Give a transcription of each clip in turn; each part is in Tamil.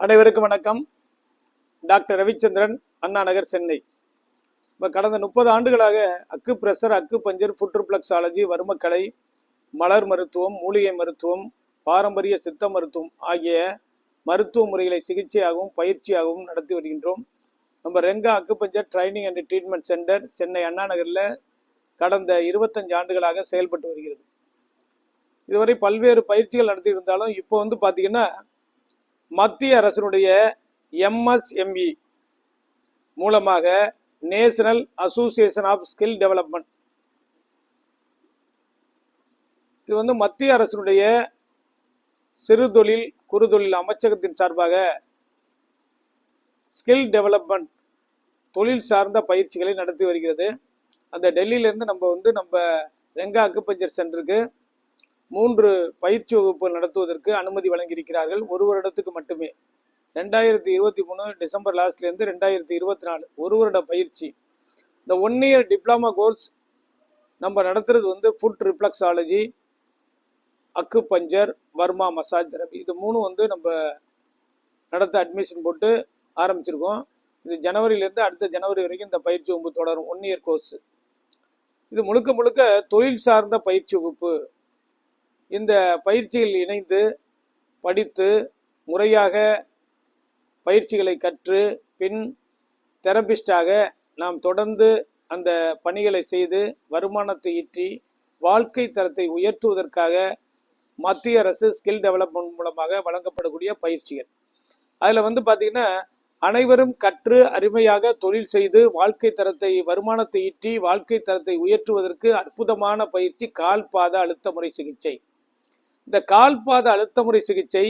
அனைவருக்கும் வணக்கம். டாக்டர் ரவிச்சந்திரன் அண்ணா நகர் சென்னை. இப்போ கடந்த முப்பது ஆண்டுகளாக அக்கு பிரஷர் அக்கு பஞ்சர் புற்றுப்ளக்ஸாலஜி வர்மக்கலை மலர் மருத்துவம் மூலிகை மருத்துவம் பாரம்பரிய சித்த மருத்துவம் ஆகிய மருத்துவ முறைகளை சிகிச்சையாகவும் பயிற்சியாகவும் நடத்தி வருகின்றோம். நம்ம Renga acupuncture training and treatment centre Chennai Anna நகரில் கடந்த இருபத்தஞ்சு ஆண்டுகளாக செயல்பட்டு வருகிறது. இதுவரை பல்வேறு பயிற்சிகள் நடத்தி இருந்தாலும் இப்போ வந்து பார்த்திங்கன்னா மத்திய அரசினுடைய எம்எஸ்எம்இ மூலமாக national association of skill development இது வந்து மத்திய அரசினுடைய சிறுதொழில் குறுதொழில் அமைச்சகத்தின் சார்பாக ஸ்கில் டெவலப்மெண்ட் தொழில் சார்ந்த பயிற்சிகளை நடத்தி வருகிறது. அந்த டெல்லியிலேருந்து நம்ம வந்து நம்ம ரெங்கா அக்குப்பஞ்சர் சென்டருக்கு மூன்று பயிற்சி வகுப்பு நடத்துவதற்கு அனுமதி வழங்கியிருக்கிறார்கள். ஒரு வருடத்துக்கு மட்டுமே. ரெண்டாயிரத்தி இருபத்தி மூணு டிசம்பர் லாஸ்ட்லேருந்து ரெண்டாயிரத்தி இருபத்தி நாலு ஒரு வருட பயிற்சி. இந்த ஒன் இயர் டிப்ளமா கோர்ஸ் நம்ம நடத்துறது வந்து foot reflexology acupuncture varma massage therapy இது மூணும் வந்து நம்ம நடத்த அட்மிஷன் போட்டு ஆரம்பிச்சிருக்கோம். இது ஜனவரியிலேருந்து அடுத்த ஜனவரி வரைக்கும் இந்த பயிற்சி வகுப்பு தொடரும். ஒன் இயர் கோர்ஸ் இது முழுக்க முழுக்க தொழில் சார்ந்த பயிற்சி வகுப்பு. இந்த பயிற்சியில் இணைந்து படித்து முறையாக பயிற்சிகளை கற்று பின் தெரபிஸ்டாக நாம் தொடர்ந்து அந்த பணிகளை செய்து வருமானத்தை ஈட்டி வாழ்க்கை தரத்தை உயர்த்துவதற்காக மத்திய அரசு ஸ்கில் டெவலப்மெண்ட் மூலமாக வழங்கப்படக்கூடிய பயிற்சிகள். அதில் வந்து பார்த்திங்கன்னா அனைவரும் கற்று அருமையாக தொழில் செய்து வாழ்க்கை தரத்தை வருமானத்தை ஈட்டி வாழ்க்கை தரத்தை உயர்த்துவதற்கு அற்புதமான பயிற்சி கால் பாத அழுத்த முறை சிகிச்சை. இந்த கால்பாத அழுத்தமுறை அழுத்த முறை சிகிச்சை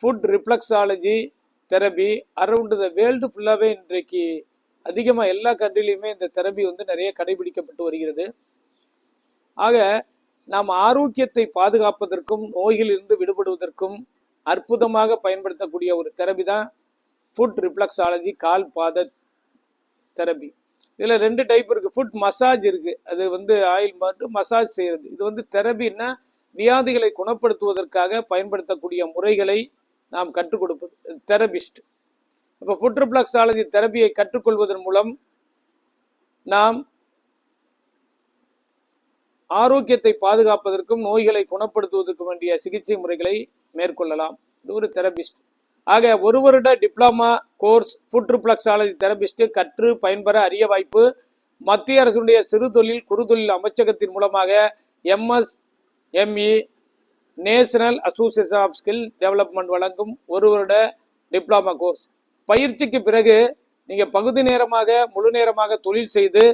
foot reflexology therapy around the world ஃபுல்லாகவே இன்றைக்கு அதிகமாக எல்லா கண்ட்ரிலையுமே இந்த தெரபி வந்து நிறைய கடைபிடிக்கப்பட்டு வருகிறது. ஆக நாம் ஆரோக்கியத்தை பாதுகாப்பதற்கும் நோயிலிருந்து விடுபடுவதற்கும் அற்புதமாக பயன்படுத்தக்கூடிய ஒரு தெரபி தான் ஃபுட் ரிப்ளக்ஸாலஜி கால் பாத தெரபி இதில் ரெண்டு டைப் இருக்குது ஃபுட் மசாஜ் இருக்குது அது வந்து ஆயில் மாட்டு மசாஜ் செய்கிறது இது வந்து தெரபின்னா வியாதிகளை குணப்படுத்துவதற்காக பயன்படுத்தக்கூடிய முறைகளை நாம் கற்றுக் கொடுப்பது தெரபிஸ்ட் இப்போ ஃபுட் ரிப்ளக்ஸாலஜி தெரபியை கற்றுக்கொள்வதன் மூலம் நாம் ஆரோக்கியத்தை பாதுகாப்பதற்கும் நோய்களை குணப்படுத்துவதற்கும் வேண்டிய சிகிச்சை முறைகளை மேற்கொள்ளலாம். இது ஒரு தெரபிஸ்ட் ஆக ஒரு வருட diploma course foot reflexology therapist கற்று பயன்பெற அரிய வாய்ப்பு மத்திய அரசுடைய சிறு தொழில் குறுதொழில் அமைச்சகத்தின் மூலமாக M S M E national association of skill development வழங்கும் ஒரு வருட டிப்ளமா கோர்ஸ் பயிற்சிக்கு பிறகு நீங்கள் பகுதி நேரமாக முழு நேரமாக தொழில் செய்து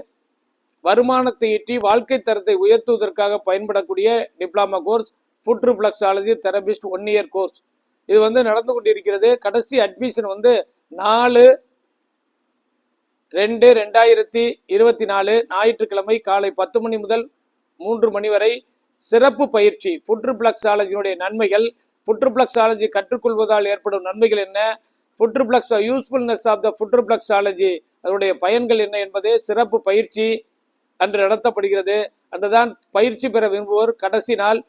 வருமானத்தை ஈட்டி வாழ்க்கை தரத்தை உயர்த்துவதற்காக பயன்படக்கூடிய diploma course foot reflexology therapist one year course இது வந்து நடந்து கொண்டிருக்கிறது. கடைசி அட்மிஷன் வந்து நாலு ரெண்டு ரெண்டாயிரத்தி இருபத்தி நாலு ஞாயிற்றுக்கிழமை காலை பத்து மணி முதல் மூன்று மணி வரை சிறப்பு பயிற்சி புற்றுப்ளக்ஸாலஜியினுடைய நன்மைகள் புற்றுப்ளக்ஸாலஜி கற்றுக்கொள்வதால் ஏற்படும் நன்மைகள் என்ன? புற்றுப்ளக்ஸ் யூஸ்ஃபுல்னஸ் ஆஃப் த புற்றுப்ளக்ஸாலஜி அதனுடைய பயன்கள் என்ன என்பதே சிறப்பு பயிற்சி அன்று நடத்தப்படுகிறது. அன்றுதான் பயிற்சி பெற விரும்புவோர் கடைசி நாள்.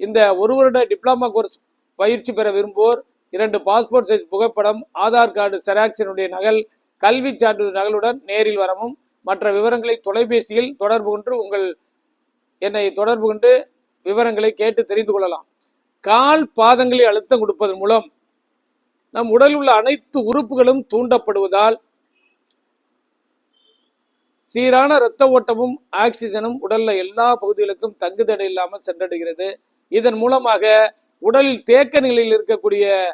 இந்த ஒரு வருட டிப்ளமா கோர்ஸ் பயிற்சி பெற விரும்புவோர் இரண்டு பாஸ்போர்ட் சைஸ் புகைப்படம் ஆதார் கார்டு செராக்ஸினுடைய நகல் கல்வி சான்றிதழ் நகலுடன் நேரில் வரவும். மற்ற விவரங்களை தொலைபேசியில் தொடர்பு கொண்டு உங்கள் என்னை தொடர்பு கொண்டு விவரங்களை கேட்டு தெரிந்து கொள்ளலாம். கால் பாதங்களை அழுத்தம் கொடுப்பதன் மூலம் நம் உடலில் உள்ள அனைத்து உறுப்புகளும் தூண்டப்படுவதால் சீரான இரத்த ஓட்டமும் ஆக்சிஜனும் உடல்ல எல்லா பகுதிகளுக்கும் தங்குதடை இல்லாமல் சென்றடைகிறது. இதன் மூலமாக உடலில் தேக்க நிலையில் இருக்கக்கூடிய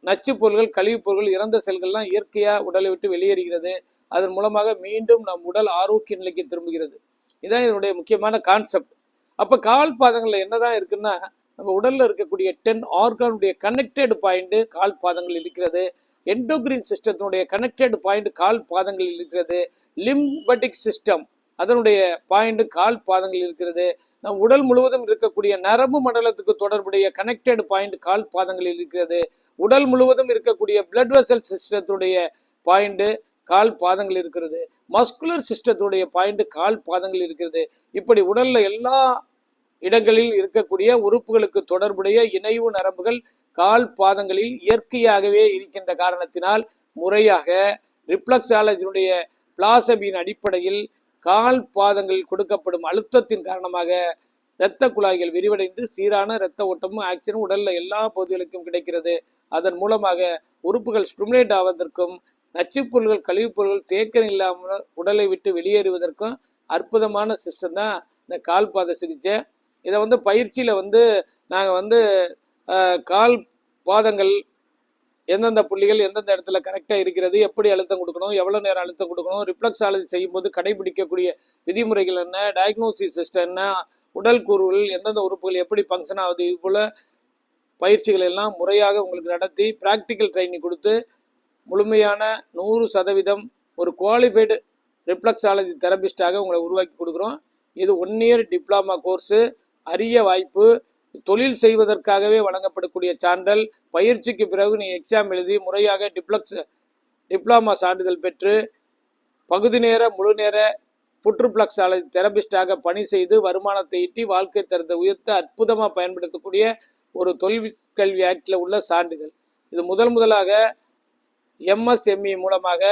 நச்சு பொருள்கள் கழிவுப் பொருள்கள் இறந்த செல்கள்லாம் இயற்கையாக உடலை விட்டு வெளியேறுகிறது. அதன் மூலமாக மீண்டும் நம் உடல் ஆரோக்கிய நிலைக்கு திரும்புகிறது. இதுதான் இதனுடைய முக்கியமான கான்செப்ட். அப்போ கால் பாதங்களில் என்னதான் இருக்குன்னா நம்ம உடலில் இருக்கக்கூடிய டென் ஆர்கானுடைய கனெக்டட் பாயிண்ட்டு கால் பாதங்கள் இருக்கிறது. எண்டோகிரின் சிஸ்டத்தினுடைய கனெக்டட் பாயிண்ட் கால் பாதங்களில் இருக்கிறது. லிம்பட்டிக் சிஸ்டம் அதனுடைய பாயிண்ட் கால் பாதங்கள் இருக்கிறது. நம் உடல் முழுவதும் இருக்கக்கூடிய நரம்பு மண்டலத்துக்கு தொடர்புடைய கனெக்டட் பாயிண்ட் கால் பாதங்களில் இருக்கிறது. உடல் முழுவதும் இருக்கக்கூடிய பிளட் வெசல் சிஸ்டத்துடைய பாயிண்ட்டு கால் பாதங்கள் இருக்கிறது. மஸ்குலர் சிஸ்டத்துடைய பாயிண்ட் கால் பாதங்கள் இருக்கிறது. இப்படி உடல்ல எல்லா இடங்களில் இருக்கக்கூடிய உறுப்புகளுக்கு தொடர்புடைய இணைவு நரம்புகள் கால் பாதங்களில் இயற்கையாகவே இருக்கின்ற காரணத்தினால் முறையாக ரிப்ளக்ஸாலஜினுடைய பிளாசபியின் அடிப்படையில் கால் பாதங்களில் கொடுக்கப்படும் அழுத்தத்தின் காரணமாக இரத்த குழாய்கள் விரிவடைந்து சீரான இரத்த ஓட்டமும் ஆக்சிஜனும் உடல்ல எல்லா பகுதிகளுக்கும் கிடைக்கிறது. அதன் மூலமாக உறுப்புகள் ஸ்டிமுலேட் ஆவதற்கும் நச்சுப்பொருள்கள் கழிவுப்பொருள்கள் தேக்கம் இல்லாமல் உடலை விட்டு வெளியேறுவதற்கும் அற்புதமான சிஸ்டம் தான் இந்த கால்பாத சிகிச்சை. இதை வந்து பயிற்சியில் வந்து நாங்கள் வந்து கால் பாதங்கள் எந்தெந்த புள்ளிகள் எந்தெந்த இடத்துல கரெக்டாக இருக்கிறது எப்படி அழுத்தம் கொடுக்கணும் எவ்வளோ நேரம் அழுத்தம் கொடுக்கணும் ரிப்ளக்ஸாலஜி செய்யும்போது கடைபிடிக்கக்கூடிய விதிமுறைகள் என்ன டயக்னோசிஸ் சிஸ்டம் என்ன உடல் கூறுகள் எந்தெந்த உறுப்புகள் எப்படி ஃபங்க்ஷன் ஆகுது இது போல் பயிற்சிகள் எல்லாம் முறையாக உங்களுக்கு நடத்தி ப்ராக்டிக்கல் ட்ரைனிங் கொடுத்து முழுமையான நூறு சதவீதம் ஒரு குவாலிஃபைடு ரிஃப்ளக்ஸாலஜி தெரபிஸ்டாக உங்களை உருவாக்கி கொடுக்குறோம். இது ஒன் இயர் டிப்ளமா கோர்ஸு அரிய வாய்ப்பு. தொழில் செய்வதற்காகவே வழங்கப்படக்கூடிய சான்றல் பயிற்சிக்கு பிறகு நீ எக்ஸாம் எழுதி முறையாக டிப்ளக்ஸ் டிப்ளமா சான்றிதழ் பெற்று பகுதி நேர முழு நேர புற்றுப்ளக்ஸ் ஆலை தெரபிஸ்டாக பணி செய்து வருமானத்தை ஈட்டி வாழ்க்கை தரத்தை உயர்த்த அற்புதமாக பயன்படுத்தக்கூடிய ஒரு தொழில் கல்வி ஆக்டில் உள்ள சான்றிதழ். இது முதல் முதலாக எம்எஸ்எம்இ மூலமாக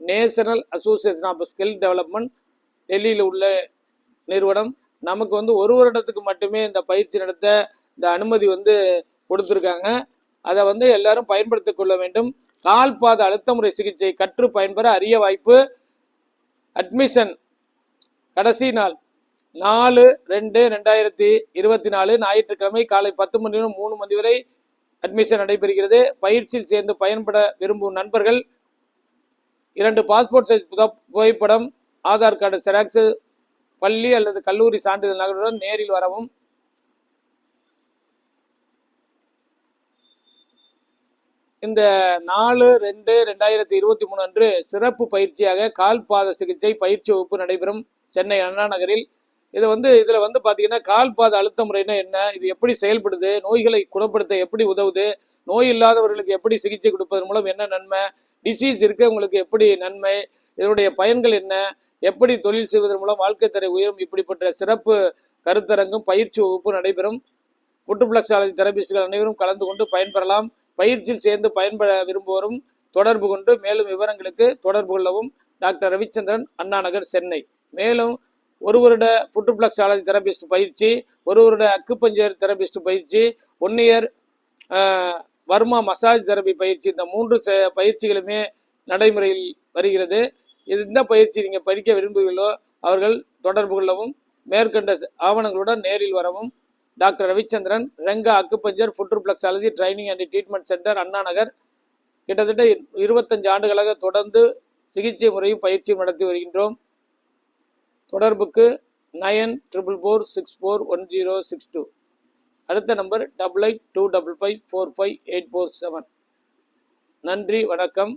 national association of skill development டெல்லியில் உள்ள நிறுவனம். நமக்கு வந்து ஒரு வருடத்துக்கு மட்டுமே இந்த பயிற்சி நடத்த இந்த அனுமதி வந்து கொடுத்துருக்காங்க. அதை வந்து எல்லாரும் பயன்படுத்திக் கொள்ள வேண்டும். கால்பாத அழுத்த முறை சிகிச்சை கற்று பயன்பெற அரிய வாய்ப்பு. அட்மிஷன் கடைசி நாள் நாலு ரெண்டு ரெண்டாயிரத்தி இருபத்தி நாலு ஞாயிற்றுக்கிழமை காலை பத்து மணி முதல் மூணு மணி வரை அட்மிஷன் நடைபெறுகிறது. பயிற்சியில் சேர்ந்து பயன்பட விரும்பும் நண்பர்கள் இரண்டு பாஸ்போர்ட் சைஸ் புத- புகைப்படம் ஆதார் கார்டு செராக்ஸு பள்ளி அல்லது கல்லூரி சான்றிதழ் நகருடன் நேரில் வரவும் இந்த நாலு ரெண்டு ரெண்டாயிரத்தி இருபத்தி மூணு அன்று சிறப்பு பயிற்சியாக கால்பாத சிகிச்சை பயிற்சி வகுப்பு நடைபெறும் சென்னை அண்ணா நகரில் இது வந்து இதுல வந்து பாத்தீங்கன்னா கால் பாத அழுத்த முறைன்னா என்ன? இது எப்படி செயல்படுது? நோய்களை குணப்படுத்த எப்படி உதவுது? நோய் இல்லாதவர்களுக்கு எப்படி சிகிச்சை கொடுப்பதன் மூலம் என்ன நன்மை? டிசீஸ் இருக்கவங்களுக்கு எப்படி நன்மை? இதனுடைய பயன்கள் என்ன? எப்படி தொழில் செய்வதன் மூலம் வாழ்க்கை தரை உயரும்? இப்படிப்பட்ட சிறப்பு கருத்தரங்கும் பயிற்சி வகுப்பு நடைபெறும். புற்றுப்ளக்ஸாலஜி தெரபிஸ்டுகள் அனைவரும் கலந்து கொண்டு பயன்பெறலாம். பயிற்சியில் சேர்ந்து பயன்பெற விரும்புவோரும் தொடர்பு கொண்டு மேலும் விவரங்களுக்கு தொடர்பு கொள்ளவும். டாக்டர் ரவிச்சந்திரன் அண்ணா நகர் சென்னை. மேலும் ஒரு வருட புற்றுப்ளக்ஸாலஜி தெரபிஸ்ட் பயிற்சி ஒரு வருட அக்குப்பஞ்சர் தெரபிஸ்ட் பயிற்சி one year varma massage therapy பயிற்சி இந்த மூன்று செ- பயிற்சிகளுமே நடைமுறையில் வருகிறது. இது இந்த பயிற்சி நீங்கள் படிக்க விரும்புகிறீர்களோ அவர்கள் தொடர்பு கொள்ளவும் மேற்கண்ட ஆவணங்களுடன் நேரில் வரவும். Doctor Ravichandran Renga acupuncture foot reflexology training and treatment centre Anna Nagar. கிட்டத்தட்ட இரு- இருபத்தஞ்சு ஆண்டுகளாக தொடர்ந்து சிகிச்சை முறையும் பயிற்சியும் நடத்தி வருகின்றோம். தொடர்புக்கு nine triple four six four one zero six two. அடுத்த number double eight two double five four five eight four seven. நன்றி வணக்கம்.